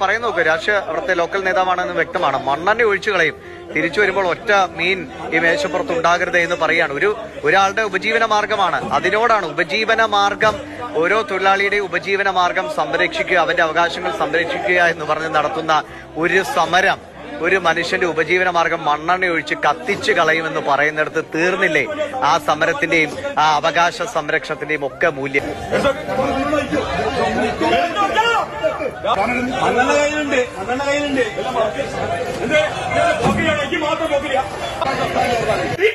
പറയുന്നു നോക്ക് രാഷ്ട്രീയ അവിടുത്തെ ലോക്കൽ നേതാവാണെന്ന് വ്യക്തമാണ്. മണ്ണെണ്ണ ഒഴിച്ചു കളയും. തിരിച്ചു വരുമ്പോൾ ഒറ്റ മീൻ ഈ മേശപ്പുറത്ത് ഉണ്ടാകരുത് എന്ന് പറയുകയാണ് ഒരു ഒരാളുടെ ഉപജീവന മാർഗമാണ്. അതിനോടാണ് ഉപജീവന മാർഗം. ഓരോ തൊഴിലാളിയുടെയും ഉപജീവന മാർഗം സംരക്ഷിക്കുക അവന്റെ അവകാശങ്ങൾ സംരക്ഷിക്കുക എന്ന് പറഞ്ഞ് നടത്തുന്ന ഒരു സമരം. ഒരു മനുഷ്യന്റെ ഉപജീവന മാർഗം മണ്ണെണ്ണ ഒഴിച്ച് കത്തിച്ചു കളയുമെന്ന് പറയുന്നിടത്ത് തീർന്നില്ലേ ആ സമരത്തിന്റെയും ആ അവകാശ സംരക്ഷണത്തിന്റെയും ഒക്കെ മൂല്യം? മണ്ണെണ്ണ കയ്യിലുണ്ട് മണ്ണെണ്ണ കയ്യിലുണ്ട് എനിക്ക് മാത്രം പോക്കിരിയാ ഈ